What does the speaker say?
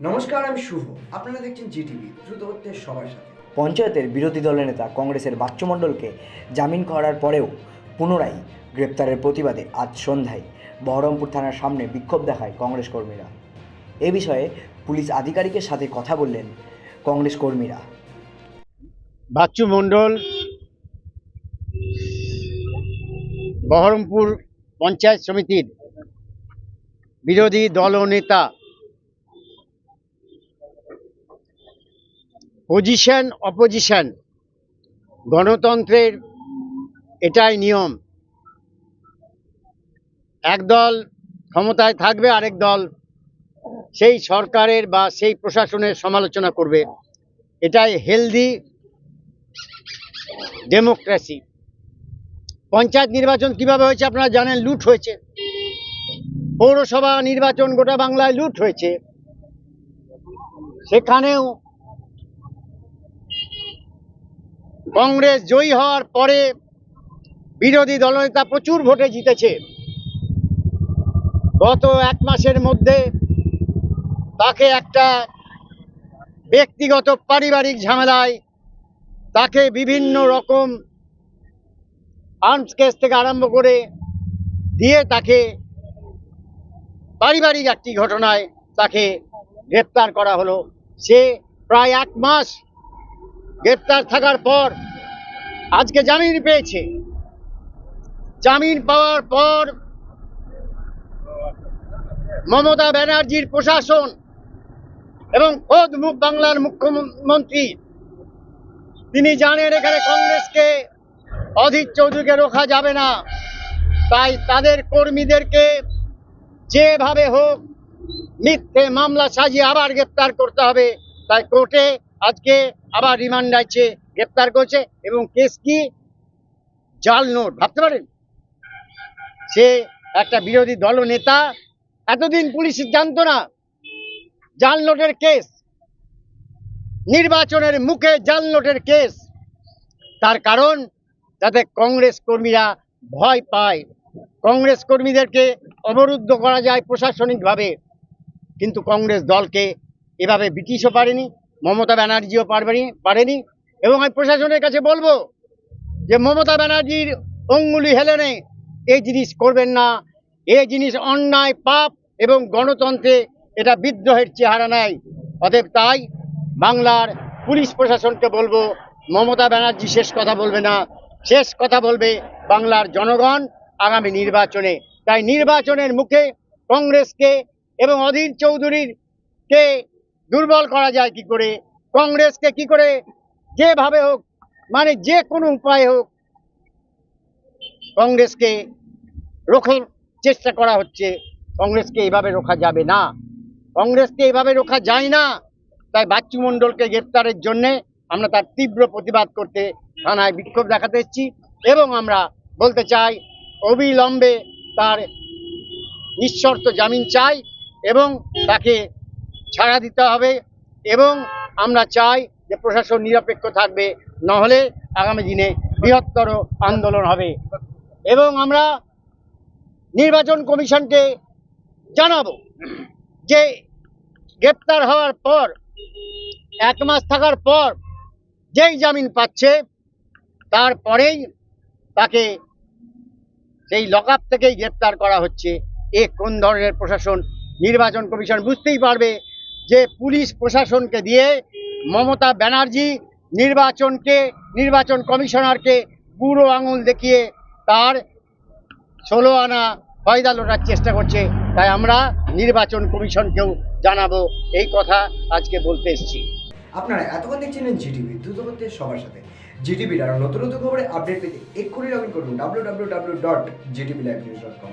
নমস্কার আমি শুভ। আপনারা দেখছেন জিটিভি দ্রুত হচ্ছে সবার সাথে। পঞ্চায়েতের বিরোধী দলের নেতা কংগ্রেসের বাচ্চু মণ্ডলকে জামিন করার পরেও পুনরায় গ্রেপ্তারের প্রতিবাদে আজ সন্ধ্যায় বহরমপুর থানার সামনে বিক্ষোভ দেখায় কংগ্রেস কর্মীরা। এ বিষয়ে পুলিশ আধিকারিকের সাথে কথা বললেন কংগ্রেস কর্মীরা। বাচ্চু মণ্ডল বহরমপুর পঞ্চায়েত সমিতির বিরোধী দল ও নেতা পজিশন অপোজিশন গণতন্ত্রের এটাই নিয়ম। এক দল ক্ষমতায় থাকবে, আরেক দল সেই সরকারের বা সেই প্রশাসনের সমালোচনা করবে। এটাই হেলদি ডেমোক্রেসি পঞ্চায়েত নির্বাচন কীভাবে হয়েছে আপনারা জানেন, লুট হয়েছে। পৌরসভা নির্বাচন গোটা বাংলায় লুট হয়েছে। সেখানেও কংগ্রেস জয়ী হওয়ার পরে বিরোধী দলনেতা প্রচুর ভোটে জিতেছে। গত এক মাসের মধ্যে তাকে একটা ব্যক্তিগত পারিবারিক ঝামেলায় তাকে বিভিন্ন রকম আর্মস কেস থেকে আরম্ভ করে দিয়ে তাকে পারিবারিক একটি ঘটনায় তাকে গ্রেপ্তার করা হলো। সে প্রায় এক মাস গ্রেপ্তার থাকার পর আজকে জামিন পেয়েছে। জামিন পাওয়ার পর মমতা ব্যানার্জির প্রশাসন এবং খোদ মুখ বাংলার মুখ্যমন্ত্রী, তিনি জানেন এখানে কংগ্রেসকে অধীর চৌধুরীকে রোখা যাবে না। তাই তাদের কর্মীদেরকে যেভাবে হোক মিথ্যে মামলা সাজিয়ে আবার গ্রেপ্তার করতে হবে। তাই কোর্টে আজকে আবার রিমান্ড আছে, গ্রেপ্তার করছে এবং কেস কি? জাল নোট, ভাবতে পারেন? সে একটা বিরোধী দল নেতা, এতদিন পুলিশ জানতো না, জাল নোটের কেস, নির্বাচনের মুখে জাল নোটের কেস, তার কারণ যাতে কংগ্রেস কর্মীরা ভয় পায়। কংগ্রেস কর্মীদেরকে অবরুদ্ধ করা যায় প্রশাসনিকভাবে, কিন্তু কংগ্রেস দলকে এভাবে ব্রিটিশও পারেনি। মমতা ব্যানার্জিও পারবেনি, পারেনি। এবং আমি প্রশাসনের কাছে বলব যে মমতা ব্যানার্জির অঙ্গুলি হেলেনে এই জিনিস করবেন না। এই জিনিস অন্যায়, পাপ এবং গণতন্ত্রে এটা বিদ্রোহের চেহারা নেয় অতএব তাই বাংলার পুলিশ প্রশাসনকে বলব, মমতা ব্যানার্জি শেষ কথা বলবে না। শেষ কথা বলবে বাংলার জনগণ আগামী নির্বাচনে। তাই নির্বাচনের মুখে কংগ্রেসকে এবং অধীর চৌধুরীর কে দুর্বল করা যায় কি করে? কংগ্রেসকে কি করে? যেভাবে হোক মানে যে কোনো উপায়ে হোক, কংগ্রেসকে রোখার চেষ্টা করা হচ্ছে। কংগ্রেসকে এভাবে রোখা যাবে না। কংগ্রেসকে এভাবে রোখা যায় না। তাই বাচ্চু মণ্ডলকে গ্রেপ্তারের জন্যে আমরা তার তীব্র প্রতিবাদ করতে থানায় বিক্ষোভ দেখাতে এসেছি এবং আমরা বলতে চাই, অবিলম্বে তার নিঃশর্ত জামিন চাই এবং তাকে ছাড়া দিতে হবে এবং আমরা চাই যে প্রশাসন নিরপেক্ষ থাকবে, নহলে আগামী দিনে বৃহত্তর আন্দোলন হবে। এবং আমরা নির্বাচন কমিশনকে জানাব যে গ্রেপ্তার হওয়ার পর, এক মাস থাকার পর যেই জামিন পাচ্ছে, তারপরেই তাকে সেই লকআপ থেকেই গ্রেপ্তার করা হচ্ছে, এ কোন ধরনের প্রশাসন? নির্বাচন কমিশন বুঝতেই পারবে যে পুলিশ প্রশাসনকে দিয়ে মমতা ব্যানার্জি নির্বাচনকে, নির্বাচন কমিশনারকে বুড়ো আঙুল দেখিয়ে তার ষোলো আনা ফয়দা লোটার চেষ্টা করছে। তাই আমরা নির্বাচন কমিশনকেও জানাব। এই কথা আজকে বলতে এসেছি। আপনারা এতক্ষণ দেখছিলেন জিটিভি, দ্রুত হচ্ছে সবার সাথে। জিটিভির আরও নতুন নতুন খবরে আপডেট পেতে এক্ষুনি লগ ইন করুন W W W dot ZTV live news dot com